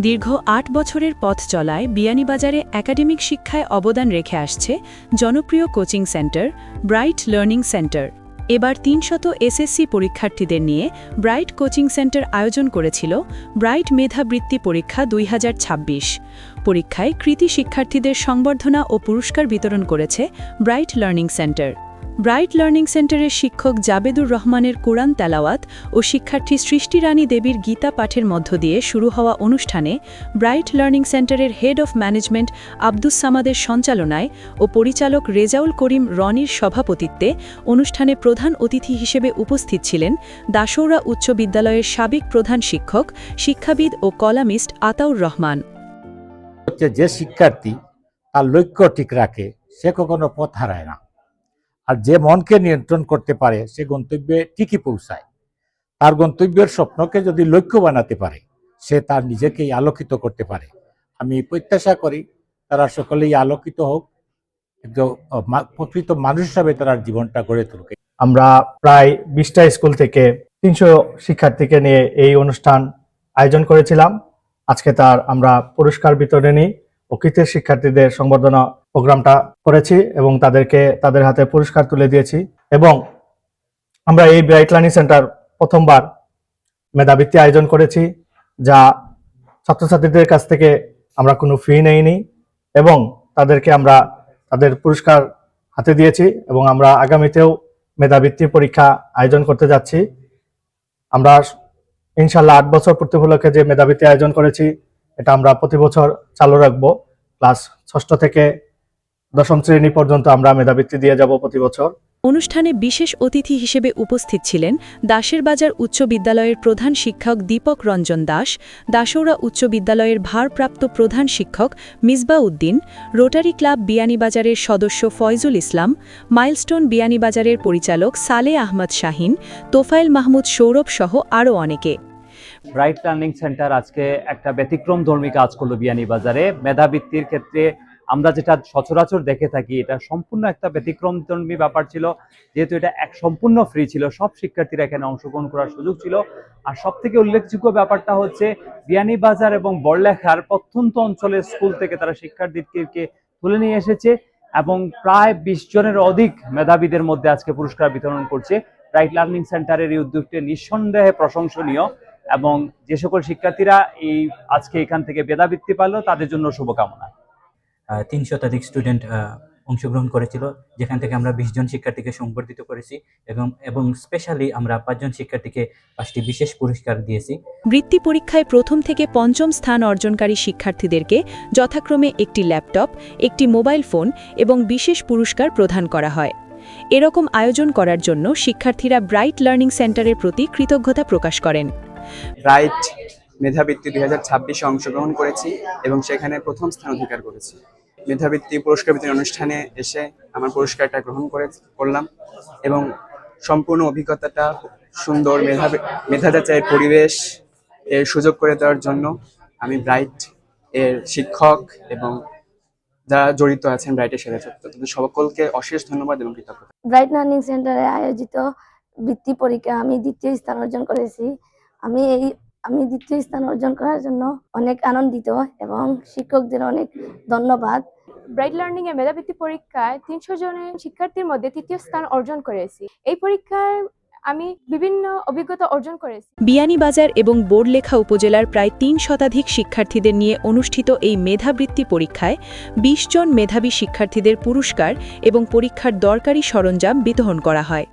দীর্ঘ আট বছরের পথ চলায় বিয়ানীবাজারে একাডেমিক শিক্ষায় অবদান রেখে আসছে জনপ্রিয় coaching center bright learning center. এবার তিনশত এসএসসি পরীক্ষার্থীদের নিয়ে ব্রাইট কোচিং সেন্টার আয়োজন করেছিল ব্রাইট মেধাবৃত্তি পরীক্ষা দুই হাজার ছাব্বিশ। পরীক্ষায় কৃতি শিক্ষার্থীদের সংবর্ধনা ও পুরস্কার বিতরণ করেছে bright learning center. Bright learning সেন্টারের শিক্ষক জাবেদুর রহমানের কোরআন তেলাওয়াত ও শিক্ষার্থী সৃষ্টি রানী দেবীর গীতা পাঠের মধ্য দিয়ে শুরু হওয়া অনুষ্ঠানে ব্রাইট লার্নিং সেন্টারের হেড অফ ম্যানেজমেন্ট আব্দুস সামাদের সঞ্চালনায় ও পরিচালক রেজাউল করিম রনির সভাপতিত্বে অনুষ্ঠানে প্রধান অতিথি হিসেবে উপস্থিত ছিলেন দাসৌরা উচ্চ বিদ্যালয়ের সাবেক প্রধান শিক্ষক, শিক্ষাবিদ ও কলামিস্ট আতাউর রহমান। যে শিক্ষার্থী তার লক্ষ্য ঠিক রাখে, সে কখনো পথ হারায় না। আর যে মনকে নিয়ন্ত্রণ করতে পারে, সে গন্তব্যে ঠিকই পৌঁছায়। তার গন্তব্যের স্বপ্নকে যদি লক্ষ্য বানাতে পারে, সে তার নিজেকেই আলোকিত করতে পারে। আমি প্রত্যাশা করি তারা সকলেই আলোকিত হোক প্রকৃত মানুষ হিসাবে তার জীবনটা গড়ে তুলুক। আমরা প্রায় বিশটা স্কুল থেকে তিনশো শিক্ষার্থীকে নিয়ে এই অনুষ্ঠান আয়োজন করেছিলাম। আজকে তার আমরা পুরস্কার বিতরণী ও কৃতের শিক্ষার্থীদের সংবর্ধনা প্রোগ্রামটা করেছি এবং তাদেরকে তাদের হাতে পুরস্কার তুলে দিয়েছি এবং আমরা এই ব্রাইট লার্নিং সেন্টার প্রথমবার মেধাবৃত্তি আয়োজন করেছি, যা ছাত্রছাত্রীদের কাছ থেকে আমরা কোনো ফি নেইনি এবং তাদেরকে আমরা তাদের পুরস্কার হাতে দিয়েছি এবং আমরা আগামীতেও মেধাবৃত্তি পরীক্ষা আয়োজন করতে যাচ্ছি। আমরা ইনশাল্লাহ আট বছর পূর্তি উপলক্ষে যে মেধাবৃত্তি আয়োজন করেছি, এটা আমরা প্রতি বছর চালু রাখব। ক্লাস ষষ্ঠ থেকে দশম শ্রেণি পর্যন্ত আমরা মেধাবৃত্তি দিয়ে যাব প্রতি বছর। অনুষ্ঠানে বিশেষ অতিথি হিসেবে উপস্থিত ছিলেন দাসের বাজার উচ্চ বিদ্যালয়ের প্রধান শিক্ষক দীপক রঞ্জন দাস দাসৌরা উচ্চ বিদ্যালয়ের ভারপ্রাপ্ত প্রধান শিক্ষক মিসবা উদ্দিন রোটারি ক্লাব বিয়ানীবাজারের সদস্য ফয়জুল ইসলাম মাইলস্টোন বিয়ানীবাজারের পরিচালক সালে আহমদ শাহিন তোফায়েল মাহমুদ সৌরভ সহ আরও অনেকে। ব্রাইট লার্নিং সেন্টার আজকে একটা ব্যতিক্রম ধর্মী কাজ করল বিয়ানীবাজারে। মেধাবৃত্তির ক্ষেত্রে আমরা যেটা সচরাচর দেখে থাকি, এটা সম্পূর্ণ একটা ব্যতিক্রম ব্যাপার ছিল। যেহেতু এটা এক সম্পূর্ণ ফ্রি ছিল, সব শিক্ষার্থীরা এখানে অংশগ্রহণ করার সুযোগ ছিল। আর সব থেকে উল্লেখযোগ্য ব্যাপারটা হচ্ছে, বিয়ানীবাজার এবং বড়লেখার প্রত্যন্ত অঞ্চলের স্কুল থেকে তারা শিক্ষার্থীদেরকে তুলে নিয়ে এসেছে এবং প্রায় বিশ জনের অধিক মেধাবীদের মধ্যে আজকে পুরস্কার বিতরণ করছে। ব্রাইট লার্নিং সেন্টারের এই উদ্যোগটি নিঃসন্দেহে প্রশংসনীয় এবং যে সকল শিক্ষার্থীরা এই আজকে এখান থেকে মেধাবৃত্তি পালো, তাদের জন্য শুভকামনা। তিন শতাধিক স্টুডেন্ট অংশগ্রহণ করেছিল যেখান থেকে আমরা বিশ জন শিক্ষার্থীকে সংবর্ধিত করেছি এবং এবং স্পেশালি আমরা পাঁচজন শিক্ষার্থীকে পাঁচটি বিশেষ পুরস্কার দিয়েছি। বৃত্তি পরীক্ষায় প্রথম থেকে পঞ্চম স্থান অর্জনকারী শিক্ষার্থীদেরকে যথাক্রমে একটি ল্যাপটপ একটি মোবাইল ফোন এবং বিশেষ পুরস্কার প্রদান করা হয়। এরকম আয়োজন করার জন্য শিক্ষার্থীরা ব্রাইট লার্নিং সেন্টারের প্রতি কৃতজ্ঞতা প্রকাশ করেন। ব্রাইট মেধাবৃত্তি দুই হাজার ছাব্বিশে অংশগ্রহণ করেছি এবং সেখানে প্রথম স্থান অধিকার করেছি। মেধাবৃত্তি পুরস্কার বিতরণ অনুষ্ঠানে এসে আমার পুরস্কারটা গ্রহণ করে, করলাম এবং সম্পূর্ণ অভিজ্ঞতাটা সুন্দর মেধা মেধা যাচাইয়ের পরিবেশ এর সুযোগ করে দেওয়ার জন্য আমি ব্রাইট এর শিক্ষক এবং যারা জড়িত আছেন ব্রাইটের সাথে তাদের সকলকে অশেষ ধন্যবাদ এবং কৃতজ্ঞতা। ব্রাইট লার্নিং সেন্টারে আয়োজিত বৃত্তি পরীক্ষা আমি দ্বিতীয় স্থান অর্জন করেছি। আমি এই আমি দ্বিতীয় স্থান অর্জন করার জন্য অনেক আনন্দিত এবং শিক্ষকদের অনেক ধন্যবাদ। ব্রাইট লার্নিং এর মেধাবৃত্তি পরীক্ষায় তিনশো জনের শিক্ষার্থীর মধ্যে তৃতীয় স্থান অর্জন করেছি। এই পরীক্ষায় আমি বিভিন্ন অভিজ্ঞতা অর্জন করেছি। বিয়ানীবাজার এবং বোর্ডলেখা উপজেলার প্রায় তিন শতাধিক শিক্ষার্থীদের নিয়ে অনুষ্ঠিত এই মেধাবৃত্তি পরীক্ষায় ২০ জন মেধাবী শিক্ষার্থীদের পুরস্কার এবং পরীক্ষার দরকারি সরঞ্জাম বিতরণ করা হয়।